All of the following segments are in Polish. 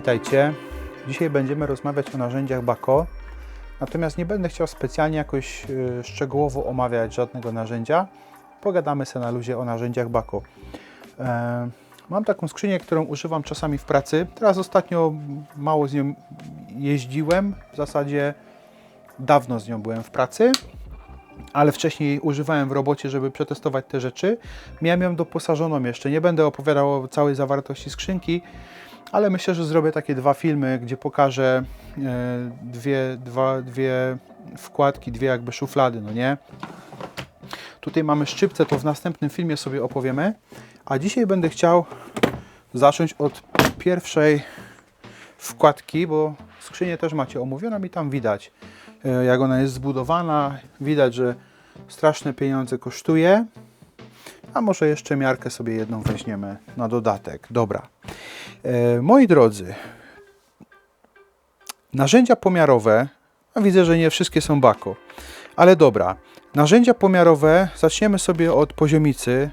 Witajcie. Dzisiaj będziemy rozmawiać o narzędziach Bako. Natomiast nie będę chciał specjalnie jakoś y, szczegółowo omawiać żadnego narzędzia. Pogadamy sobie na luzie o narzędziach Bako. E, mam taką skrzynię, którą używam czasami w pracy. Teraz ostatnio mało z nią jeździłem. W zasadzie dawno z nią byłem w pracy. Ale wcześniej używałem w robocie, żeby przetestować te rzeczy. Miałem ją doposażoną jeszcze. Nie będę opowiadał o całej zawartości skrzynki, ale myślę, że zrobię takie dwa filmy, gdzie pokażę e, dwie, dwa, dwie wkładki, dwie jakby szuflady, no nie? Tutaj mamy szczypce, to w następnym filmie sobie opowiemy. A dzisiaj będę chciał zacząć od pierwszej wkładki, bo skrzynię też macie omówioną i tam widać, e, jak ona jest zbudowana. Widać, że straszne pieniądze kosztuje. A może jeszcze miarkę sobie jedną weźmiemy na dodatek. Dobra. E, moi drodzy, narzędzia pomiarowe, a widzę, że nie wszystkie są bako, ale dobra. Narzędzia pomiarowe, zaczniemy sobie od poziomicy.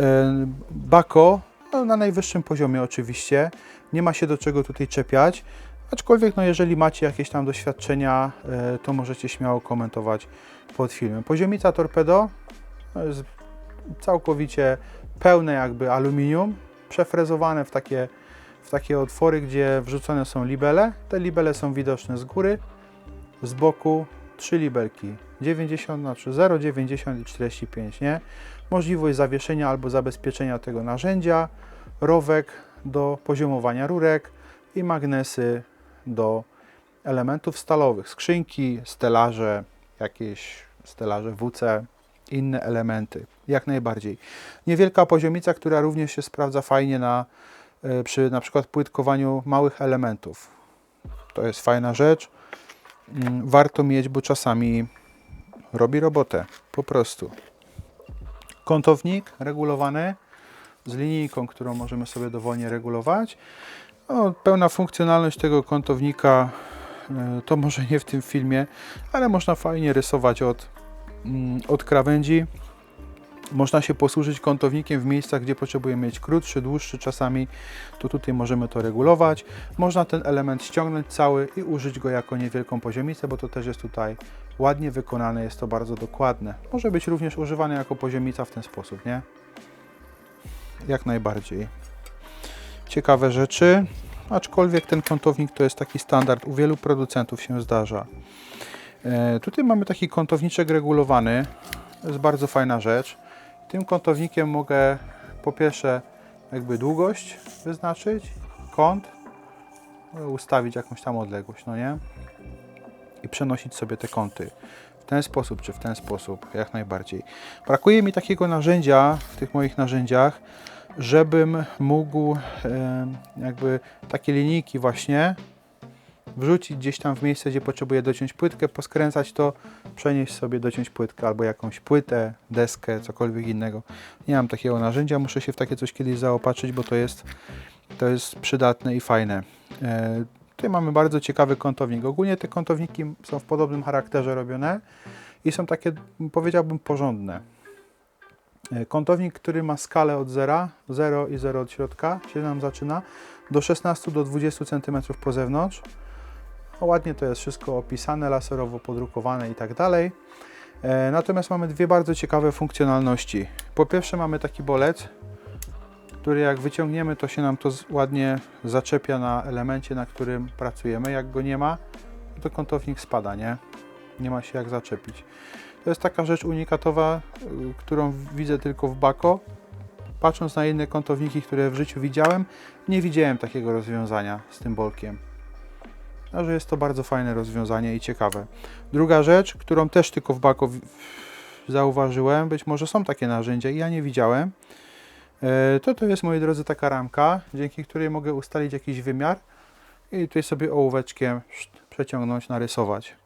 E, bako, no, na najwyższym poziomie oczywiście, nie ma się do czego tutaj czepiać. Aczkolwiek, no, jeżeli macie jakieś tam doświadczenia, e, to możecie śmiało komentować pod filmem. Poziomica torpedo to jest całkowicie pełne jakby aluminium, przefrezowane w takie, w takie otwory, gdzie wrzucone są libele. Te libele są widoczne z góry, z boku trzy libelki 90, znaczy 0,90 i 45, nie? Możliwość zawieszenia albo zabezpieczenia tego narzędzia, rowek do poziomowania rurek i magnesy do elementów stalowych, skrzynki, stelaże, jakieś stelaże WC, inne elementy, jak najbardziej. Niewielka poziomica, która również się sprawdza fajnie na, przy na przykład płytkowaniu małych elementów. To jest fajna rzecz. Mm, Warto mieć, bo czasami robi robotę, po prostu. Kątownik regulowany z linijką, którą możemy sobie dowolnie regulować. No, pełna funkcjonalność tego kątownika e, to może nie w tym filmie, ale można fajnie rysować od, mm, od krawędzi. Można się posłużyć kątownikiem w miejscach, gdzie potrzebujemy mieć krótszy, dłuższy czasami, to tutaj możemy to regulować. Można ten element ściągnąć cały i użyć go jako niewielką poziomicę, bo to też jest tutaj ładnie wykonane, jest to bardzo dokładne. Może być również używane jako poziomica w ten sposób, nie? Jak najbardziej. Ciekawe rzeczy, aczkolwiek ten kątownik to jest taki standard, u wielu producentów się zdarza. E, tutaj mamy taki kątowniczek regulowany, to jest bardzo fajna rzecz. Tym kątownikiem mogę po pierwsze jakby długość wyznaczyć, kąt, no, ustawić jakąś tam odległość, no nie? I przenosić sobie te kąty w ten sposób czy w ten sposób, jak najbardziej. Brakuje mi takiego narzędzia w tych moich narzędziach, żebym mógł jakby takie linijki właśnie wrzucić gdzieś tam w miejsce, gdzie potrzebuję dociąć płytkę, poskręcać to, przenieść sobie, dociąć płytkę albo jakąś płytę, deskę, cokolwiek innego. Nie mam takiego narzędzia, muszę się w takie coś kiedyś zaopatrzyć, bo to jest, to jest przydatne i fajne. E, tutaj mamy bardzo ciekawy kątownik. Ogólnie te kątowniki są w podobnym charakterze robione i są takie, powiedziałbym, porządne. E, Kątownik, który ma skalę od 0, 0 i 0 od środka, się nam zaczyna, do 16 do 20 cm po zewnątrz. Ładnie to jest wszystko opisane, laserowo podrukowane i tak dalej. E, Natomiast mamy dwie bardzo ciekawe funkcjonalności. Po pierwsze mamy taki bolec, który jak wyciągniemy, to się nam to ładnie zaczepia na elemencie, na którym pracujemy. Jak go nie ma, to kątownik spada, nie? Nie ma się jak zaczepić. To jest taka rzecz unikatowa, y, którą widzę tylko w Bako. Patrząc na inne kątowniki, które w życiu widziałem, nie widziałem takiego rozwiązania z tym bolkiem. Także jest to bardzo fajne rozwiązanie i ciekawe. Druga rzecz, którą też tylko w Bako w- zauważyłem, być może są takie narzędzia i ja nie widziałem, e, to to jest, moi drodzy, taka ramka, dzięki której mogę ustalić jakiś wymiar i tutaj sobie ołóweczkiem przeciągnąć, narysować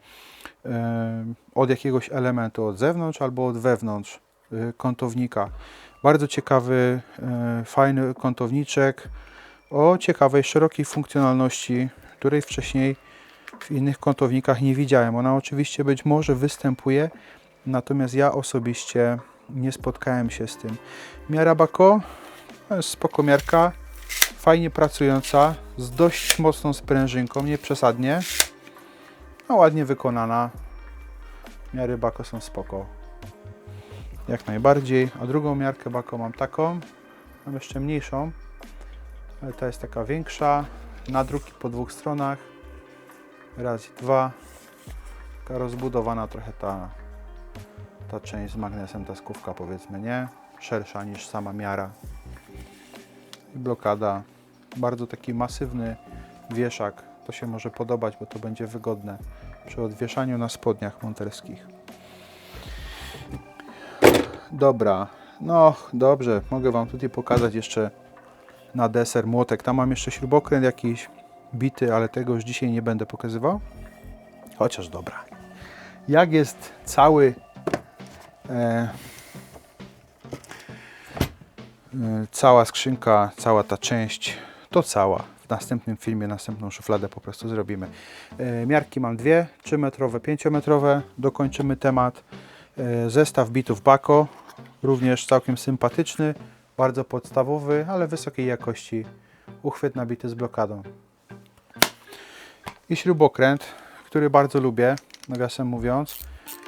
e, od jakiegoś elementu, od zewnątrz albo od wewnątrz e, kątownika. Bardzo ciekawy, fajny kątowniczek o ciekawej, szerokiej funkcjonalności, której wcześniej w innych kątownikach nie widziałem. Ona oczywiście być może występuje, natomiast ja osobiście nie spotkałem się z tym. Miara Bako to jest spoko miarka, fajnie pracująca, z dość mocną sprężynką, nie przesadnie. No ładnie wykonana. Miary Bako są spoko. Jak najbardziej. A drugą miarkę Bako mam taką. Mam jeszcze mniejszą. Ale ta jest taka większa. Nadruki po dwóch stronach. Raz i dwa. Taka rozbudowana trochę ta, ta część z magnesem, ta skówka powiedzmy, nie? Szersza niż sama miara. I blokada. Bardzo taki masywny wieszak. To się może podobać, bo to będzie wygodne przy odwieszaniu na spodniach monterskich. Dobra, no dobrze, mogę Wam tutaj pokazać jeszcze na deser młotek. Tam mam jeszcze śrubokręt jakiś bity, ale tego już dzisiaj nie będę pokazywał. Chociaż dobra. Jak jest cały e, e, cała skrzynka, cała ta część, to cała. W następnym filmie, następną szufladę po prostu zrobimy. E, miarki mam dwie, 3 metrowe, 5 metrowe. Dokończymy temat. E, zestaw bitów Bako, również całkiem sympatyczny, bardzo podstawowy, ale wysokiej jakości. Uchwyt nabity z blokadą. I śrubokręt, który bardzo lubię, nawiasem mówiąc.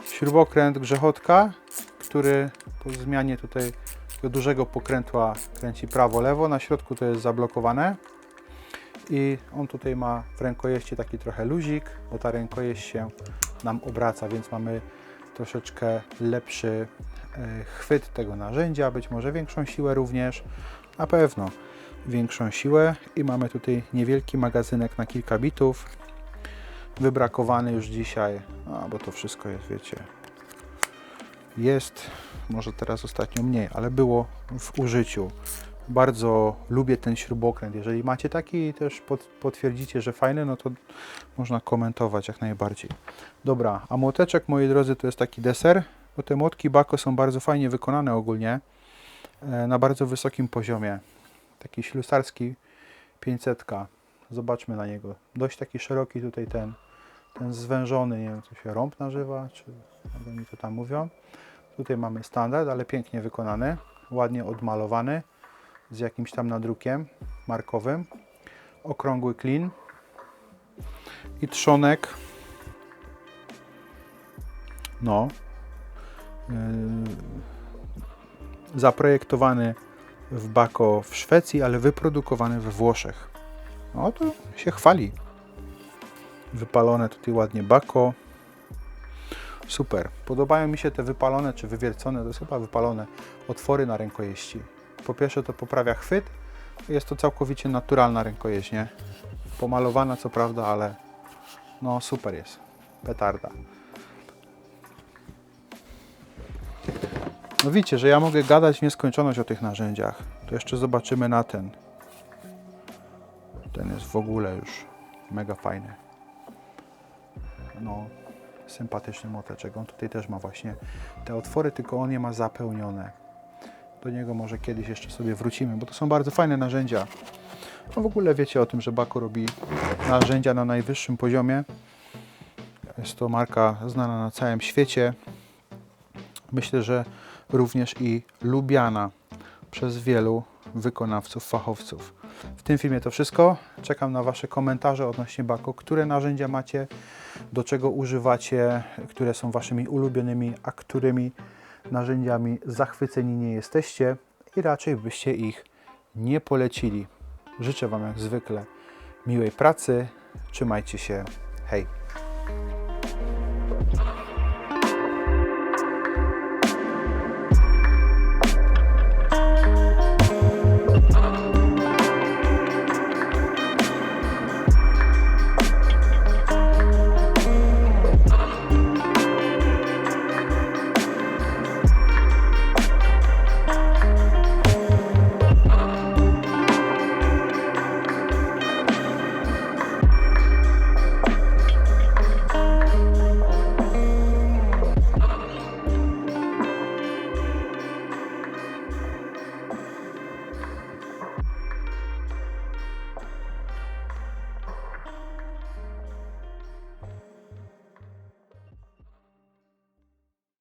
Śrubokręt grzechotka, który po zmianie tutaj dużego pokrętła kręci prawo-lewo. Na środku to jest zablokowane. I on tutaj ma w rękojeści taki trochę luzik, bo ta rękojeść się nam obraca, więc mamy troszeczkę lepszy e, chwyt tego narzędzia, być może większą siłę również, na pewno większą siłę. I mamy tutaj niewielki magazynek na kilka bitów, wybrakowany już dzisiaj, a, bo to wszystko jest, wiecie, jest, może teraz ostatnio mniej, ale było w użyciu. Bardzo lubię ten śrubokręt. Jeżeli macie taki i też pot, potwierdzicie, że fajny, no to można komentować jak najbardziej. Dobra, a młoteczek, moi drodzy, to jest taki deser, bo te młotki Bako są bardzo fajnie wykonane ogólnie, e, na bardzo wysokim poziomie. Taki ślusarski 500. Zobaczmy na niego. Dość taki szeroki tutaj ten, ten zwężony, nie wiem, co się rąb nazywa, czy jak oni to tam mówią. Tutaj mamy standard, ale pięknie wykonany, ładnie odmalowany, z jakimś tam nadrukiem markowym. Okrągły klin i trzonek. No. Yy, zaprojektowany w Bako w Szwecji, ale wyprodukowany we Włoszech. No to się chwali. Wypalone tutaj ładnie Bako. Super. Podobają mi się te wypalone czy wywiercone, to jest chyba wypalone otwory na rękojeści. Po pierwsze to poprawia chwyt. Jest to całkowicie naturalna rękojeść, nie? Pomalowana co prawda, ale no super jest. Petarda. No widzicie, że ja mogę gadać w nieskończoność o tych narzędziach. To jeszcze zobaczymy na ten. Ten jest w ogóle już mega fajny. No, sympatyczny moteczek. On tutaj też ma właśnie te otwory, tylko on je ma zapełnione. Do niego może kiedyś jeszcze sobie wrócimy, bo to są bardzo fajne narzędzia. No w ogóle wiecie o tym, że Bako robi narzędzia na najwyższym poziomie. Jest to marka znana na całym świecie. Myślę, że również i lubiana przez wielu wykonawców, fachowców. W tym filmie to wszystko. Czekam na Wasze komentarze odnośnie Bako. Które narzędzia macie, do czego używacie, które są Waszymi ulubionymi, a którymi narzędziami zachwyceni nie jesteście i raczej byście ich nie polecili. Życzę Wam jak zwykle miłej pracy. Trzymajcie się. Hej!